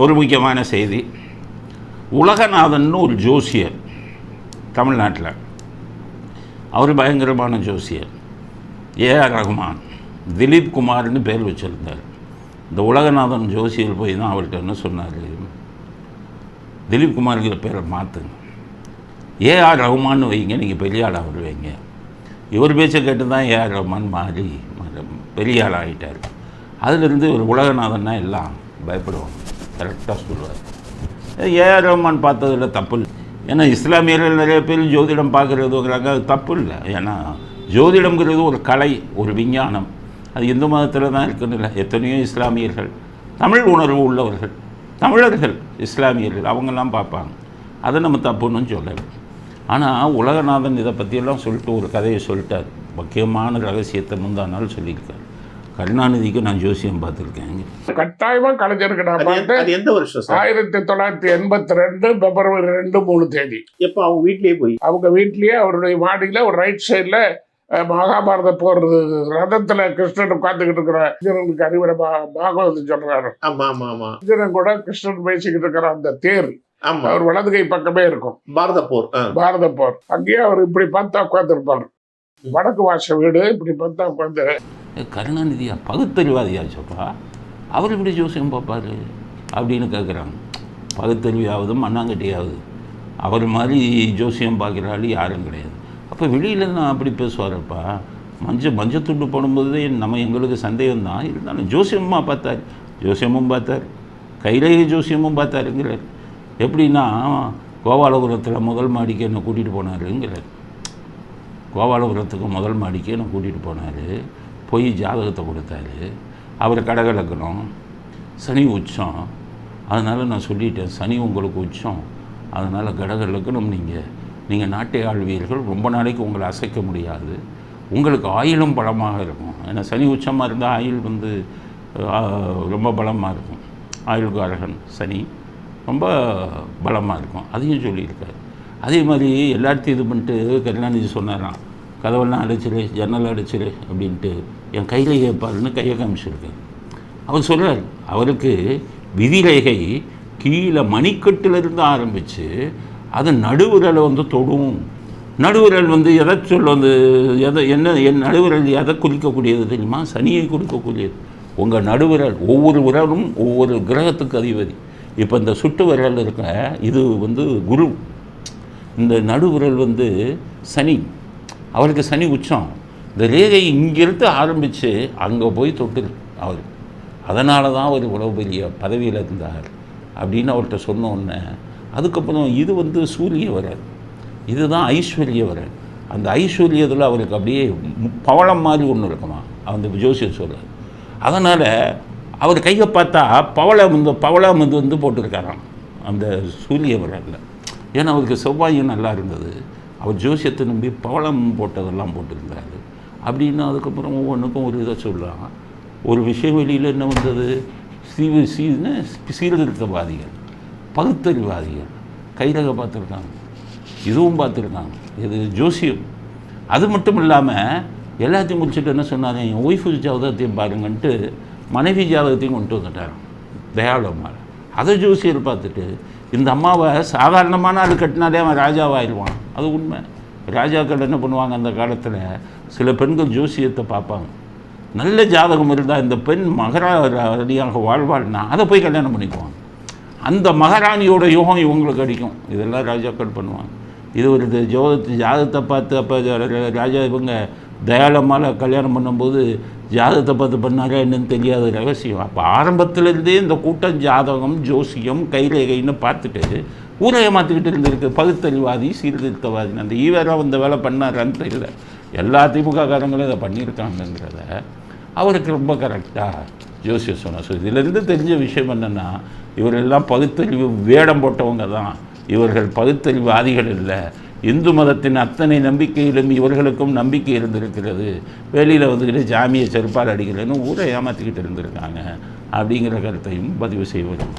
ஒரு முக்கியமான செய்தி. உலகநாதன் ஒரு ஜோசியர் தமிழ்நாட்டில். அவர் பயங்கரமான ஜோசியர். ஏஆர் ரகுமான் திலீப் குமார்னு பேர் வச்சுருந்தார். இந்த உலகநாதன் ஜோசியர் போய் தான் அவர்கிட்ட என்ன சொன்னார்? திலீப் குமார்ங்கிற பேரை மாற்றுங்க ஏஆர் ரகுமான் வைங்க நீங்கள் பெரிய ஆளாக வருவீங்க. இவர் பேச்சை கேட்டு தான் ஏஆர் ரகுமான் மாறி மாறி பெரிய ஆள் ஆகிட்டார் அதிலிருந்து ஒரு உலகநாதன்னா எல்லாம் பயப்படுவாங்க. கரெக்டாக சொல்லுவார். ஏஆர் ரஹ்மான் பார்த்ததில் தப்பு இல்லை ஏன்னா இஸ்லாமியர்கள் நிறைய பேர் ஜோதிடம் பார்க்குறதுங்கிறாங்க அது தப்பு இல்லை ஏன்னா ஜோதிடம்ங்கிறது ஒரு கலை ஒரு விஞ்ஞானம். அது இந்து மதத்தில் தான் இருக்குன்னு இல்லை எத்தனையோ இஸ்லாமியர்கள். தமிழ் உணர்வு உள்ளவர்கள் தமிழர்கள் இஸ்லாமியர்கள் அவங்கெல்லாம் பார்ப்பாங்க. அதை நம்ம தப்புன்னு சொல்லலை. ஆனால் உலகநாதன் இதை பற்றியெல்லாம் சொல்லிட்டு ஒரு கதையை சொல்லிட்டார். முக்கியமான ரகசியத்தை முந்தா நாள் சொல்லியிருக்காரு. கருணாநிதிக்கு நான் ஜோசியம் பார்த்துருக்கேன். கட்டாயமா கலைஞருக்கு நான் பார்த்தேன். எந்த வருஷம் ஆயிரத்தி தொள்ளாயிரத்தி எண்பத்தி ரெண்டு பிப்ரவரி ரெண்டு மூணு தேதி. எப்போ அவங்க வீட்லயே போய்? அவங்க வீட்லயே அவருடைய மாடியில ஒரு ரைட் சைடுல மகாபாரத போர் ரதத்துல கிருஷ்ணன் உட்கார்ந்துகிட்டு இருக்கிற அர்ஜுனனுக்கு அறிவுரை பாகவதம் சொல்றாரு. ஆமா ஆமா ஆமா. அர்ஜுனன் கூட கிருஷ்ணன் பேசிக்கிட்டு இருக்கிற அந்த தேர் ஆமா. அவர் வலது கை பக்கமே இருக்கும். பாரத போர். பாரத போர். அங்கேயே அவர் இப்படி பார்த்தா உட்கார்ந்துருப்பார். வடக்கு வாச வீடு இப்படி பார்த்தா உட்காந்து கருணாநிதியா பகுத்தறிவாதியா பகுத்தறிவாதியாச்சப்பா அவர் இப்படி ஜோசியம் பார்ப்பார் அப்படின்னு கேட்குறாங்க பகுத்தறிவாவது மண்ணாங்கட்டியாவது. அவர் மாதிரி ஜோசியம் பார்க்குறாள் யாரும் கிடையாது. அப்போ வெளியில் நான் அப்படி பேசுவாரப்பா? மஞ்சள் மஞ்சள் துண்டு போடும்போது நம்ம எங்களுக்கு சந்தேகம் தான் இருந்தாலும் ஜோசியமாக பார்த்தார். ஜோசியமும் பார்த்தார். கைரேகை ஜோசியமும் பார்த்தாருங்கிறார். எப்படின்னா கோபாலபுரத்தில் முதல் மாடிக்கு என்னை கூட்டிகிட்டு போனாருங்கிறார். கோபாலபுரத்துக்கு முதல் மாடிக்கு என்னை கூட்டிகிட்டு போனார். போய் ஜாதகத்தை கொடுத்தாரு. அவர் கடகலக்கணும். சனி உச்சம். அதனால் நான் சொல்லிட்டேன் சனி உங்களுக்கு உச்சம். அதனால் கடகலக்கணும் நீங்கள் நீங்கள் நாட்டை ஆழ்வீர்கள் ரொம்ப நாளைக்கு உங்களை அசைக்க முடியாது. உங்களுக்கு ஆயுளும் பலமாக இருக்கும். ஏன்னா சனி உச்சமாக இருந்தால் ஆயுள் வந்து ரொம்ப பலமாக இருக்கும். ஆயுள்காரகன் சனி ரொம்ப பலமாக இருக்கும். அதையும் சொல்லியிருக்காரு. அதே மாதிரி எல்லாத்தையும் இது பண்ணிட்டு கருணாநிதி சொன்னாராம் கதவெல்லாம் அடைச்சிரு ஜன்னல் அடைச்சிரு அப்படின்ட்டு. என் கையில் பாருன்னு கையை காமிச்சிருக்கேன். அவர் சொல்கிறார் அவருக்கு விதிரேகை கீழே மணிக்கட்டிலிருந்து ஆரம்பித்து அது நடுவிரலை வந்து தொடும். நடுவிரல் வந்து எதை சொல்ல வந்து எதை என்ன என் நடுவிரல் எதை குறிக்கக்கூடியது தெரியுமா? சனியை குறிக்கக்கூடியது. உங்கள் நடுவிரல் ஒவ்வொரு விரலும் ஒவ்வொரு கிரகத்துக்கு அதிபதி. இப்போ இந்த சுட்டு விரல் இருக்க இது வந்து குரு. இந்த நடுவிரல் வந்து சனி. அவருக்கு சனி உச்சம். இந்த ரேகை இங்கிருந்து ஆரம்பித்து அங்கே போய் தொட்டு அவர். அதனால தான் அவர் இவ்வளவு பெரிய பதவியில் இருந்தார் அப்படின்னு அவர்கிட்ட சொன்னோன்னே அதுக்கப்புறம் இது வந்து சூரிய வரன் இதுதான் ஐஸ்வர்ய வரன் அந்த ஐஸ்வர்யத்தில் அவருக்கு அப்படியே பவளம் மாதிரி ஒன்று இருக்குமா? அந்த ஜோசியர் சொல்கிறார் அதனால் அவர் கையை பார்த்தா பவளம் இந்த பவளம் இது வந்து போட்டிருக்காராம் அந்த சூரிய வரலில் ஏன்னா அவருக்கு செவ்வாயும் நல்லா இருந்தது. அவர் ஜோசியத்தை நம்பி பவளம் போட்டதெல்லாம் போட்டிருந்தார். அப்படின்னு அதுக்கப்புறம் ஒவ்வொன்றுக்கும் ஒரு இதை சொல்கிறாங்க ஒரு விஷயம் வெளியில் என்ன வந்தது? சீவு சீன்னு சீர்திருத்தவாதிகள் பகுத்தறிவாதிகள் கைரக பார்த்துருக்காங்க. இதுவும் பார்த்துருக்காங்க. இது ஜோசியம். அது மட்டும் இல்லாமல் எல்லாத்தையும் முடிச்சுட்டு என்ன சொன்னாங்க என் ஒய்ஃபு ஜாதகத்தையும் பாருங்கன்ட்டு மனைவி ஜாதகத்தையும் கொண்டு வந்துட்டாராம் தயாளம்மாள் அதை ஜோசியர் பார்த்துட்டு இந்த அம்மாவை சாதாரணமான ஆள் கட்டினாலே அவன் ராஜாவாயிடுவான் அது உண்மை. ராஜாக்கள் என்ன பண்ணுவாங்க அந்த காலத்தில்? சில பெண்கள் ஜோசியத்தை பார்ப்பாங்க. நல்ல ஜாதகம் இருந்தால் இந்த பெண் மகராணியாக வாழ்வாள்னா அதை போய் கல்யாணம் பண்ணிக்குவாங்க. அந்த மகாராணியோட யோகம் இவங்களுக்கு அடிக்கும். இதெல்லாம் ராஜாக்கள் பண்ணுவாங்க. இது ஒரு இது ஜோதத்து ஜாதகத்தை பார்த்து அப்போ ராஜா இவங்க தயாளமால கல்யாணம் பண்ணும்போது ஜாதகத்தை பார்த்து பண்ணாரா என்னன்னு தெரியாத ரகசியம். அப்போ ஆரம்பத்துலேருந்தே இந்த கூட்டம் ஜாதகம் ஜோசியம் கைரேகைன்னு பார்த்துட்டு ஊரை ஏமாற்றிக்கிட்டு இருந்திருக்கு. பகுத்தறிவாதி சீர்திருத்தவாதி. அந்த ஈவராக இந்த வேலை பண்ணாரான்னு தெரியல. எல்லா திமுக காரங்களும் இதை பண்ணியிருக்காங்கங்கிறத அவருக்கு ரொம்ப கரெக்டாக ஜோசியர் சொன்னார். ஸோ இதிலிருந்து தெரிஞ்ச விஷயம் என்னென்னா இவரெல்லாம் பகுத்தறிவு வேடம் போட்டவங்க தான். இவர்கள் பகுத்தறிவாதிகள் இல்லை. இந்து மதத்தின் அத்தனை நம்பிக்கையிலும் இவர்களுக்கும் நம்பிக்கை இருந்திருக்கிறது. வெளியில் வந்துக்கிட்டு ஜாமியை செருப்பால் அடிக்கிறேன்னு ஊரை ஏமாற்றிக்கிட்டு இருந்திருக்காங்க. அப்படிங்கிற கருத்தையும் பதிவு செய்வது